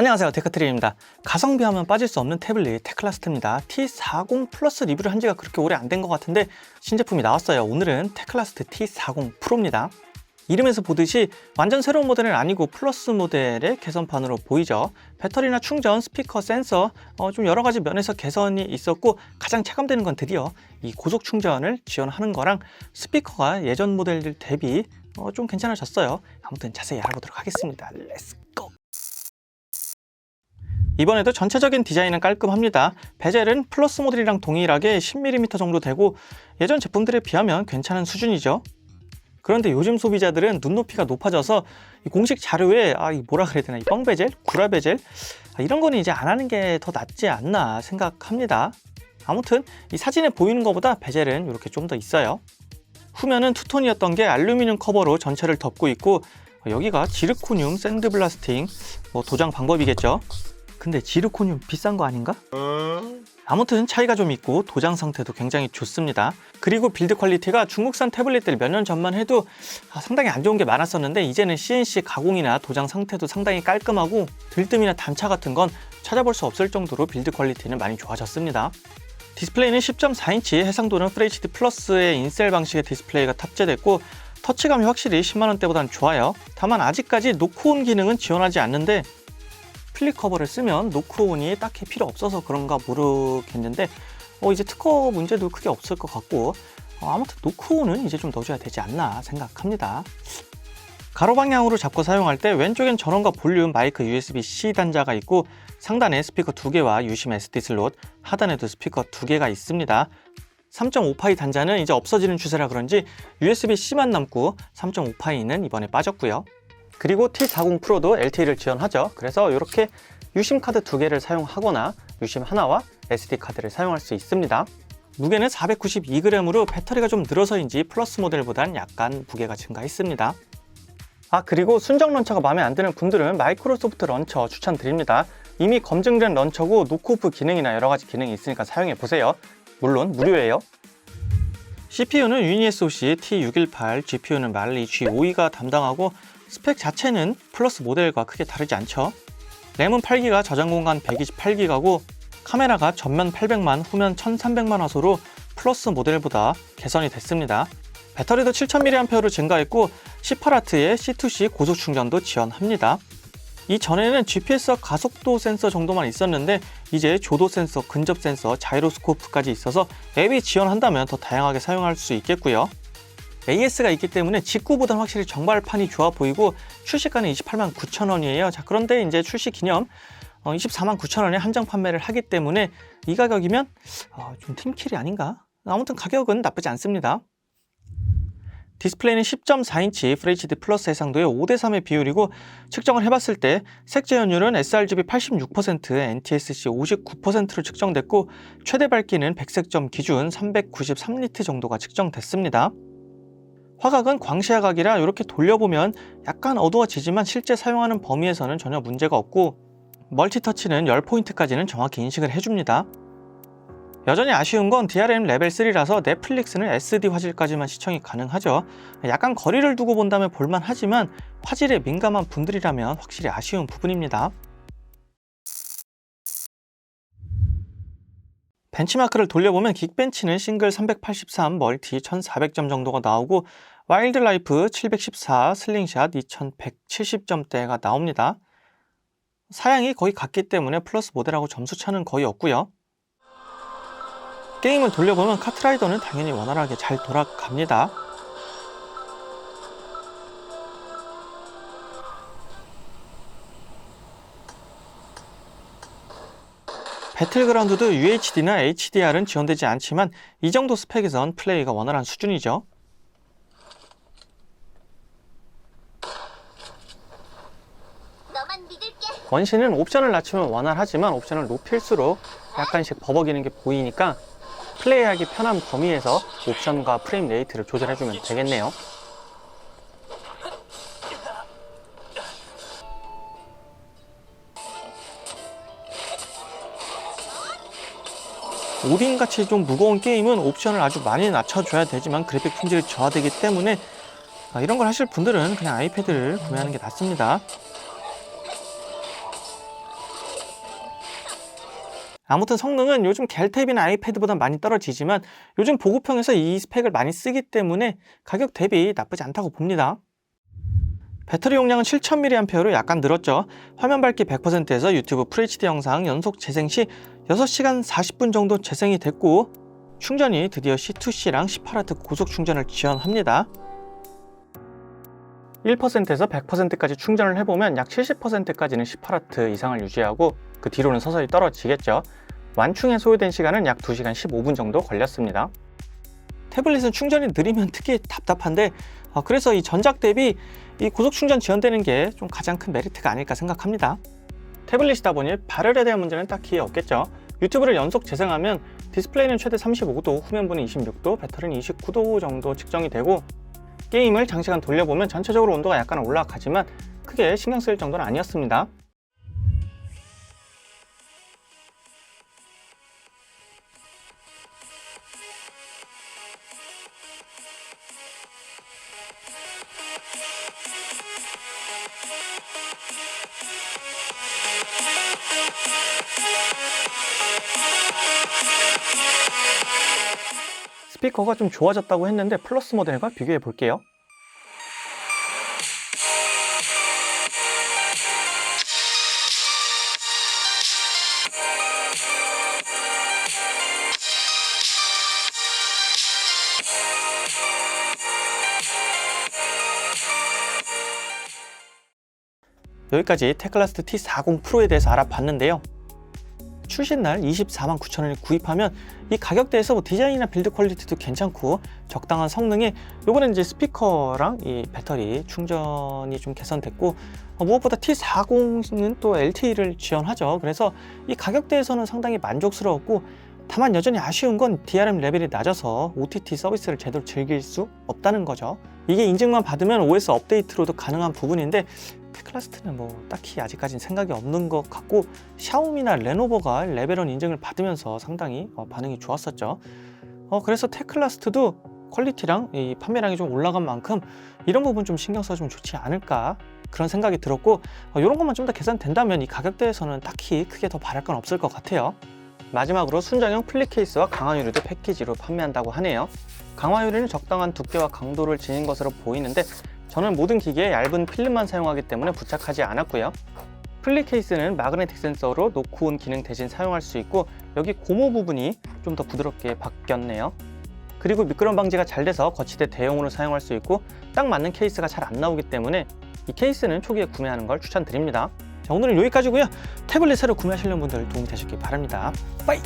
안녕하세요. 데크트리입니다. 가성비 하면 빠질 수 없는 태블릿 테클라스트입니다. T40 플러스 리뷰를 한 지가 그렇게 오래 안 된 것 같은데 신제품이 나왔어요. 오늘은 테클라스트 T40 프로입니다. 이름에서 보듯이 완전 새로운 모델은 아니고 플러스 모델의 개선판으로 보이죠. 배터리나 충전, 스피커, 센서 어, 좀 여러 가지 면에서 개선이 있었고 가장 체감되는 건 드디어 이 고속 충전을 지원하는 거랑 스피커가 예전 모델들 대비 어, 좀 괜찮아졌어요. 아무튼 자세히 알아보도록 하겠습니다. 렛츠고 이번에도 전체적인 디자인은 깔끔합니다. 베젤은 플러스 모델이랑 동일하게 10mm 정도 되고 예전 제품들에 비하면 괜찮은 수준이죠. 그런데 요즘 소비자들은 눈높이가 높아져서 이 공식 자료에 아, 이 뭐라 그래야 되나, 이 뻥베젤, 구라베젤 아, 이런 거는 이제 안 하는 게 더 낫지 않나 생각합니다. 아무튼 이 사진에 보이는 것보다 베젤은 이렇게 좀 더 있어요. 후면은 투톤이었던 게 알루미늄 커버로 전체를 덮고 있고 여기가 지르코늄 샌드블라스팅 뭐 도장 방법이겠죠. 근데 지르코늄 비싼 거 아닌가? 아무튼 차이가 좀 있고 도장 상태도 굉장히 좋습니다. 그리고 빌드 퀄리티가 중국산 태블릿들 몇 년 전만 해도 아, 상당히 안 좋은 게 많았었는데 이제는 CNC 가공이나 도장 상태도 상당히 깔끔하고 들뜸이나 단차 같은 건 찾아볼 수 없을 정도로 빌드 퀄리티는 많이 좋아졌습니다. 디스플레이는 10.4인치 해상도는 FHD 플러스의 인셀 방식의 디스플레이가 탑재됐고 터치감이 확실히 10만원대보다는 좋아요. 다만 아직까지 노크온 기능은 지원하지 않는데 플립 커버를 쓰면 노크온이 딱히 필요 없어서 그런가 모르겠는데 어, 이제 특허 문제도 크게 없을 것 같고 어, 아무튼 노크온은 이제 좀 넣어줘야 되지 않나 생각합니다. 가로 방향으로 잡고 사용할 때 왼쪽엔 전원과 볼륨 마이크 USB-C 단자가 있고 상단에 스피커 2개와 유심 SD 슬롯, 하단에도 스피커 2개가 있습니다. 3.5파이 단자는 이제 없어지는 추세라 그런지 USB-C만 남고 3.5파이는 이번에 빠졌고요. 그리고 T40 프로도 LTE를 지원하죠. 그래서 이렇게 유심 카드 두 개를 사용하거나 유심 하나와 SD 카드를 사용할 수 있습니다. 무게는 492g으로 배터리가 좀 늘어서인지 플러스 모델보단 약간 무게가 증가했습니다. 아 그리고 순정 런처가 마음에 안 드는 분들은 마이크로소프트 런처 추천드립니다. 이미 검증된 런처고 노크오프 기능이나 여러 가지 기능이 있으니까 사용해 보세요. 물론 무료예요. CPU는 유니SoC T618, GPU는 말리 G52가 담당하고 스펙 자체는 플러스 모델과 크게 다르지 않죠. 램은 8기가, 저장 공간 128기가고 카메라가 전면 800만, 후면 1300만 화소로 플러스 모델보다 개선이 됐습니다. 배터리도 7000mAh로 증가했고 18W의 C2C 고속 충전도 지원합니다. 이전에는 GPS와 가속도 센서 정도만 있었는데 이제 조도 센서, 근접 센서, 자이로스코프까지 있어서 앱이 지원한다면 더 다양하게 사용할 수 있겠고요. AS가 있기 때문에 직구보다는 확실히 정발판이 좋아 보이고 출시가는 28만 9천 원이에요. 자 그런데 이제 출시 기념 24만 9천 원에 한정 판매를 하기 때문에 이 가격이면 어, 좀 팀킬이 아닌가? 아무튼 가격은 나쁘지 않습니다. 디스플레이는 10.4인치 FHD 플러스 해상도의 5대3의 비율이고 측정을 해봤을 때 색재현율은 sRGB 86%, NTSC 59%로 측정됐고 최대 밝기는 백색점 기준 393니트 정도가 측정됐습니다. 화각은 광시야각이라 이렇게 돌려보면 약간 어두워지지만 실제 사용하는 범위에서는 전혀 문제가 없고 멀티터치는 10포인트까지는 정확히 인식을 해줍니다. 여전히 아쉬운 건 DRM 레벨 3라서 넷플릭스는 SD 화질까지만 시청이 가능하죠. 약간 거리를 두고 본다면 볼만 하지만 화질에 민감한 분들이라면 확실히 아쉬운 부분입니다. 벤치마크를 돌려보면 긱벤치는 싱글 383, 멀티 1400점 정도가 나오고 와일드라이프 714, 슬링샷 2170점대가 나옵니다. 사양이 거의 같기 때문에 플러스 모델하고 점수 차는 거의 없고요. 게임을 돌려보면 카트라이더는 당연히 원활하게 잘 돌아갑니다. 배틀그라운드도 UHD나 HDR은 지원되지 않지만 이 정도 스펙에선 플레이가 원활한 수준이죠. 원신은 옵션을 낮추면 원활하지만 옵션을 높일수록 약간씩 버벅이는 게 보이니까 플레이하기 편한 범위에서 옵션과 프레임 레이트를 조절해주면 되겠네요. 오딘같이 좀 무거운 게임은 옵션을 아주 많이 낮춰줘야 되지만 그래픽 품질이 저하되기 때문에 아, 이런 걸 하실 분들은 그냥 아이패드를 구매하는 게 낫습니다. 아무튼 성능은 요즘 갤탭이나 아이패드보다 많이 떨어지지만 요즘 보급형에서 이 스펙을 많이 쓰기 때문에 가격 대비 나쁘지 않다고 봅니다. 배터리 용량은 7000mAh로 약간 늘었죠. 화면 밝기 100%에서 유튜브 FHD 영상 연속 재생 시 6시간 40분 정도 재생이 됐고 충전이 드디어 C2C랑 18W 고속 충전을 지원합니다. 1%에서 100%까지 충전을 해보면 약 70%까지는 18W 이상을 유지하고 그 뒤로는 서서히 떨어지겠죠. 완충에 소요된 시간은 약 2시간 15분 정도 걸렸습니다. 태블릿은 충전이 느리면 특히 답답한데 어, 그래서 이 전작 대비 이 고속 충전 지원되는 게 좀 가장 큰 메리트가 아닐까 생각합니다. 태블릿이다 보니 발열에 대한 문제는 딱히 없겠죠. 유튜브를 연속 재생하면 디스플레이는 최대 35도, 후면부는 26도, 배터리는 29도 정도 측정이 되고 게임을 장시간 돌려보면 전체적으로 온도가 약간 올라가지만 크게 신경 쓸 정도는 아니었습니다. 스피커가 좀 좋아졌다고 했는데 플러스 모델과 비교해 볼게요. 여기까지 테클라스트 T40 프로에 대해서 알아봤는데요. 출시날 24만 9천 원에 구입하면 이 가격대에서 뭐 디자인이나 빌드 퀄리티도 괜찮고 적당한 성능에 요번엔 이제 스피커랑 이 배터리 충전이 좀 개선됐고 어, 무엇보다 T40은 또 LTE를 지원하죠. 그래서 이 가격대에서는 상당히 만족스러웠고 다만 여전히 아쉬운 건 DRM 레벨이 낮아서 OTT 서비스를 제대로 즐길 수 없다는 거죠. 이게 인증만 받으면 OS 업데이트로도 가능한 부분인데 테클라스트는 뭐 딱히 아직까지는 생각이 없는 것 같고 샤오미나 레노버가 레벨 1 인증을 받으면서 상당히 어, 반응이 좋았었죠. 어, 그래서 테클라스트도 퀄리티랑 이 판매량이 좀 올라간 만큼 이런 부분 좀 신경 써주면 좋지 않을까 그런 생각이 들었고 어, 이런 것만 좀더 개선된다면 이 가격대에서는 딱히 크게 더 바랄 건 없을 것 같아요. 마지막으로 순정형 플립 케이스와 강화 유리도 패키지로 판매한다고 하네요. 강화 유리는 적당한 두께와 강도를 지닌 것으로 보이는데 저는 모든 기기에 얇은 필름만 사용하기 때문에 부착하지 않았고요. 플립 케이스는 마그네틱 센서로 노크온 기능 대신 사용할 수 있고 여기 고무 부분이 좀 더 부드럽게 바뀌었네요. 그리고 미끄럼 방지가 잘 돼서 거치대 대용으로 사용할 수 있고 딱 맞는 케이스가 잘 안 나오기 때문에 이 케이스는 초기에 구매하는 걸 추천드립니다. 자, 오늘은 여기까지고요. 태블릿 새로 구매하시려는 분들 도움이 되셨길 바랍니다. 빠이!